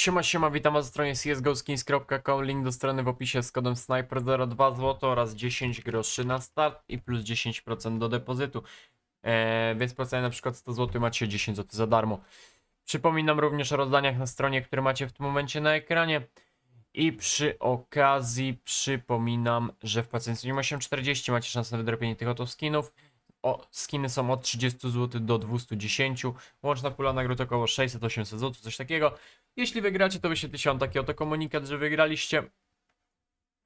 Siema, siema, witam was na stronie csgoskins.com, link do strony w opisie z kodem SNIPER02 zł oraz 10 groszy na start i plus 10% do depozytu. Eee, więc płacając na przykład 100 zł macie 10 zł za darmo. Przypominam również o rozdaniach na stronie, które macie w tym momencie na ekranie. I przy okazji przypominam, że wpłacając 840 macie szansę na wydropienie tych oto skinów. O, skiny są od 30 zł do 210. Łączna pula nagród około 600-800 zł, coś takiego. Jeśli wygracie, to wyświetli się taki oto komunikat, że wygraliście.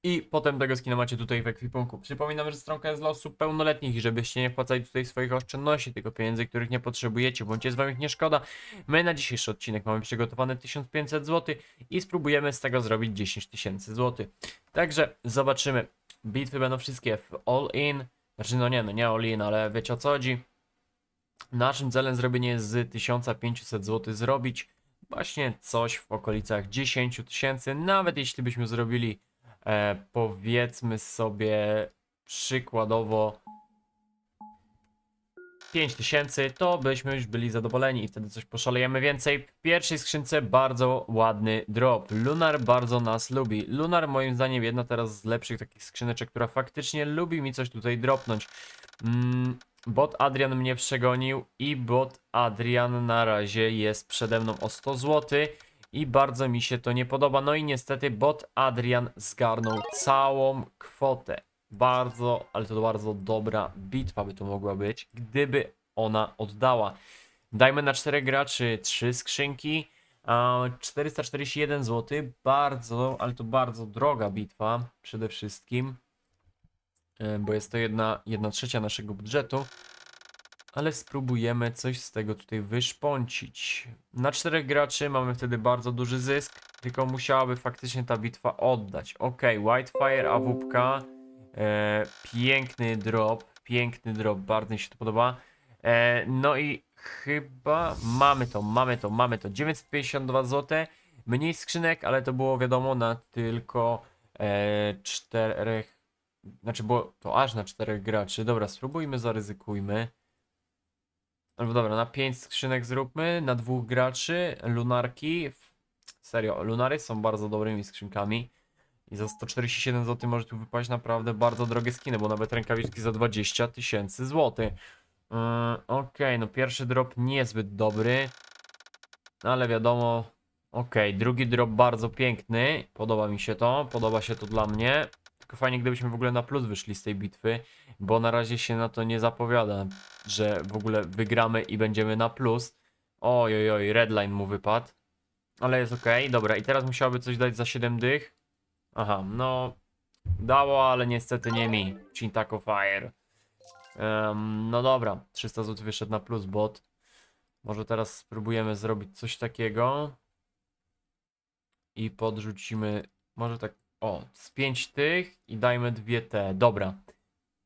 I potem tego skina macie tutaj w ekwipunku. Przypominam, że stronka jest dla osób pełnoletnich i żebyście nie wpłacali tutaj swoich oszczędności, tylko pieniędzy, których nie potrzebujecie, bądź jest wam ich nie szkoda. My na dzisiejszy odcinek mamy przygotowany 1500 zł i spróbujemy z tego zrobić 10 tysięcy zł. Także zobaczymy. Bitwy będą wszystkie w all in. Znaczy, no nie, no nie all in, ale wiecie o co chodzi. Naszym celem zrobienie z 1500 zł zrobić właśnie coś w okolicach 10 tysięcy. Nawet jeśli byśmy zrobili, e, powiedzmy sobie przykładowo 5 tysięcy, to byśmy już byli zadowoleni i wtedy coś poszalejemy więcej. W pierwszej skrzynce bardzo ładny drop. Lunar bardzo nas lubi. Lunar moim zdaniem jedna teraz z lepszych takich skrzyneczek, która faktycznie lubi mi coś tutaj dropnąć. Mm, bot Adrian mnie przegonił i bot Adrian na razie jest przede mną o 100 zł i bardzo mi się to nie podoba. No i niestety bot Adrian zgarnął całą kwotę. Bardzo, ale to bardzo dobra bitwa by to mogła być, gdyby ona oddała. Dajmy na 4 graczy 3 skrzynki. a 441 zł, bardzo, ale to bardzo droga bitwa przede wszystkim, e, bo jest to jedna, jedna trzecia naszego budżetu, ale spróbujemy coś z tego tutaj wyszpącić. Na 4 graczy mamy wtedy bardzo duży zysk, tylko musiałaby faktycznie ta bitwa oddać. Ok, Whitefire, AWP, e, piękny drop, piękny drop, bardzo mi się to podoba. E, no i chyba mamy to, mamy to, mamy to. 952 zł. Mniej skrzynek, ale to było wiadomo na tylko e, czterech. Znaczy było to aż na czterech graczy. Dobra, spróbujmy, zaryzykujmy. Albo dobra, na 5 skrzynek zróbmy, na dwóch graczy, lunarki. Serio, lunary są bardzo dobrymi skrzynkami. I za 147 zł może tu wypaść naprawdę bardzo drogie skiny, bo nawet rękawiczki za 20 tysięcy złotych. Yy, Okej, no pierwszy drop niezbyt dobry, ale wiadomo. Okej, drugi drop bardzo piękny. Podoba mi się to, podoba się to dla mnie. Tylko fajnie, gdybyśmy w ogóle na plus wyszli z tej bitwy, bo na razie się na to nie zapowiada, że w ogóle wygramy i będziemy na plus. Oj, oj, oj, redline mu wypadł. Ale jest ok, dobra, i teraz musiałoby coś dać za 7 dych. Aha, no. Dało, ale niestety nie mi. Chintako Fire. Em, no dobra, 300 zł wyszedł na plus bot. Może teraz spróbujemy zrobić coś takiego. I podrzucimy. Może tak. O, z 5 tych i dajmy dwie te. Dobra.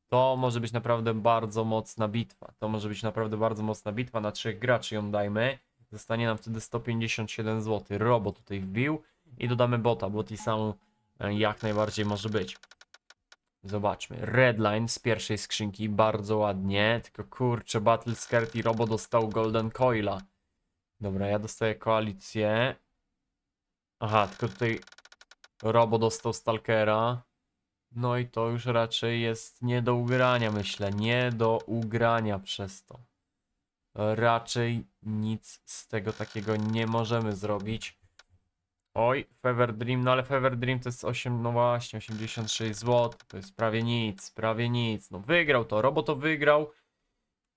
To może być naprawdę bardzo mocna bitwa. To może być naprawdę bardzo mocna bitwa. Na trzech graczy ją dajmy. Zostanie nam wtedy 157 zł. Robo tutaj wbił. I dodamy bota. Bot i sam jak najbardziej może być. Zobaczmy. Redline z pierwszej skrzynki. Bardzo ładnie. Tylko kurczę, Battle Skirt i Robo dostał Golden Coila. Dobra, ja dostaję koalicję. Aha, tylko tutaj Robo dostał Stalkera. No i to już raczej jest nie do ugrania, myślę. Nie do ugrania przez to. Raczej nic z tego takiego nie możemy zrobić. Oj, Fever Dream, no ale Fever Dream to jest 8, no właśnie, 86 zł. To jest prawie nic, prawie nic. No wygrał to, Robo to wygrał.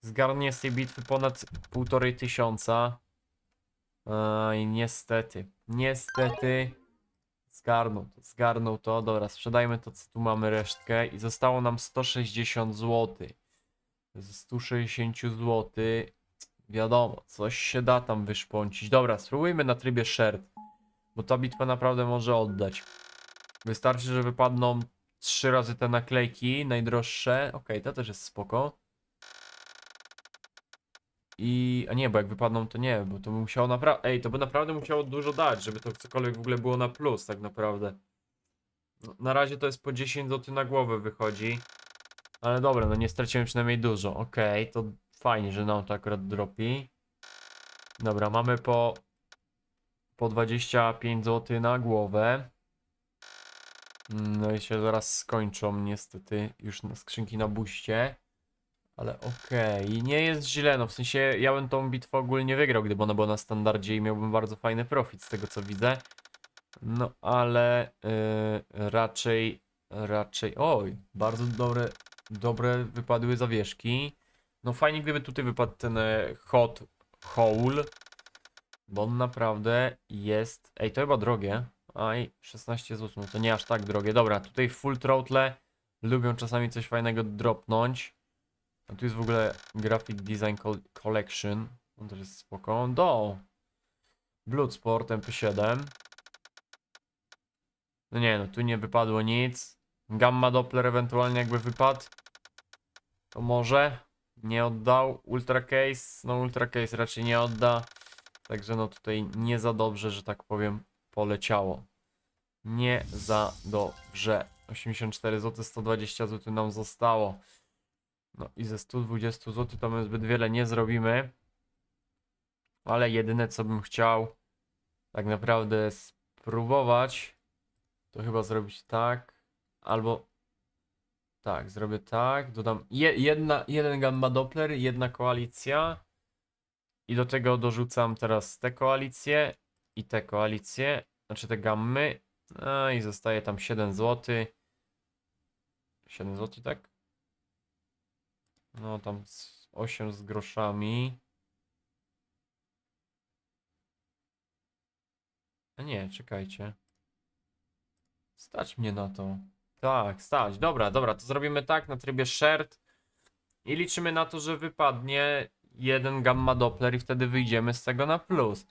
Zgarnie z tej bitwy ponad półtorej tysiąca. I niestety, niestety zgarnął to, zgarnął to. Dobra, sprzedajmy to, co tu mamy resztkę i zostało nam 160 zł. Ze 160 zł, wiadomo, coś się da tam wyszpącić. Dobra, spróbujmy na trybie shared, bo ta bitwa naprawdę może oddać. Wystarczy, że wypadną trzy razy te naklejki, najdroższe. Okej, to też jest spoko. I. A nie, bo jak wypadną, to nie, bo to by musiało naprawdę. Ej, to by naprawdę musiało dużo dać, żeby to cokolwiek w ogóle było na plus, tak naprawdę. No, na razie to jest po 10 zł na głowę wychodzi. Ale dobra, no nie stracimy przynajmniej dużo. Okej, to fajnie, że nam to akurat dropi. Dobra, mamy po. Po 25 zł na głowę. No i się zaraz skończą niestety już na skrzynki na buście. Ale okej, nie jest źle, no w sensie ja bym tą bitwę ogólnie wygrał, gdyby ona była na standardzie i miałbym bardzo fajny profit z tego co widzę. No ale yy, raczej, raczej, oj, bardzo dobre, dobre wypadły zawieszki. No fajnie gdyby tutaj wypadł ten e, hot hole, bo on naprawdę jest, ej to chyba drogie, aj 16 zł, no to nie aż tak drogie. Dobra, tutaj full throttle lubią czasami coś fajnego dropnąć. A tu jest w ogóle Graphic Design Col- Collection. On też jest spoko. Do! Bloodsport MP7. No nie, no tu nie wypadło nic. Gamma Doppler ewentualnie jakby wypadł. To może. Nie oddał. Ultra Case. No Ultra Case raczej nie odda. Także no tutaj nie za dobrze, że tak powiem, poleciało. Nie za dobrze. 84 zł, 120 zł nam zostało. No i ze 120 zł to my zbyt wiele nie zrobimy. Ale jedyne co bym chciał tak naprawdę spróbować to chyba zrobić tak albo tak, zrobię tak, dodam je, jedna, jeden gamma doppler, jedna koalicja i do tego dorzucam teraz te koalicje i te koalicje, znaczy te gammy no i zostaje tam 7 zł 7 zł, tak? No tam z 8 z groszami. A nie, czekajcie. Stać mnie na to. Tak, stać. Dobra, dobra, to zrobimy tak na trybie shared. I liczymy na to, że wypadnie jeden gamma doppler i wtedy wyjdziemy z tego na plus.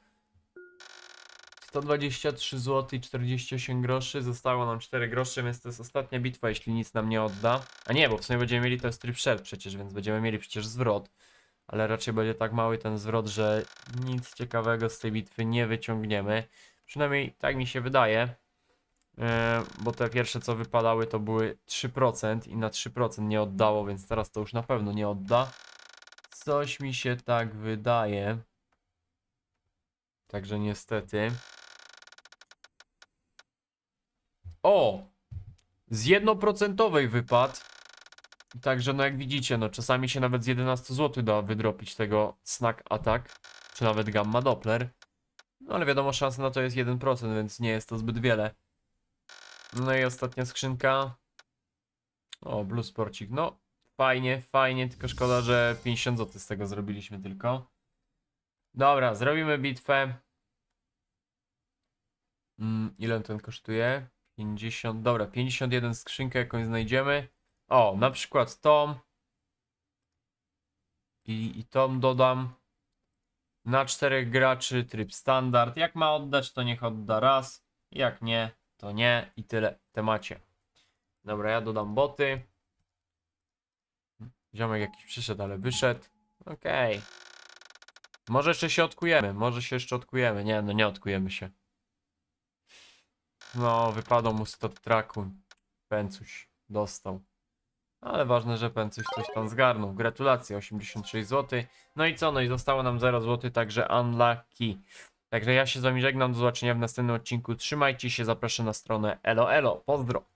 123 zł i 48 groszy, zostało nam 4 grosze, więc to jest ostatnia bitwa, jeśli nic nam nie odda. A nie, bo w sumie będziemy mieli to jest tryb share przecież, więc będziemy mieli przecież zwrot. Ale raczej będzie tak mały ten zwrot, że nic ciekawego z tej bitwy nie wyciągniemy. Przynajmniej tak mi się wydaje. Yy, bo te pierwsze co wypadały to były 3% i na 3% nie oddało, więc teraz to już na pewno nie odda. Coś mi się tak wydaje. Także niestety. O! Z jednoprocentowej wypad. Także no jak widzicie, no czasami się nawet z 11 zł da wydropić tego Snack Attack, czy nawet Gamma Doppler. No ale wiadomo, szansa na to jest 1%, więc nie jest to zbyt wiele. No i ostatnia skrzynka. O, Blue Sporcik. No, fajnie, fajnie, tylko szkoda, że 50 zł z tego zrobiliśmy tylko. Dobra, zrobimy bitwę. Mm, ile ten kosztuje? 50, dobra, 51 skrzynkę jakąś znajdziemy. O, na przykład tą. I, i dodam. Na czterech graczy tryb standard. Jak ma oddać, to niech odda raz. Jak nie, to nie. I tyle temacie. Dobra, ja dodam boty. Ziomek jakiś przyszedł, ale wyszedł. Okej. Może jeszcze się odkujemy, może się jeszcze odkujemy. Nie, no nie odkujemy się. No, wypadł mu stop traku. Pęcuś dostał. Ale ważne, że Pęcuś coś tam zgarnął. Gratulacje, 86 zł. No i co? No i zostało nam 0 zł, także unlucky. Także ja się z wami żegnam, do zobaczenia w następnym odcinku. Trzymajcie się, zapraszam na stronę elo elo. Pozdro!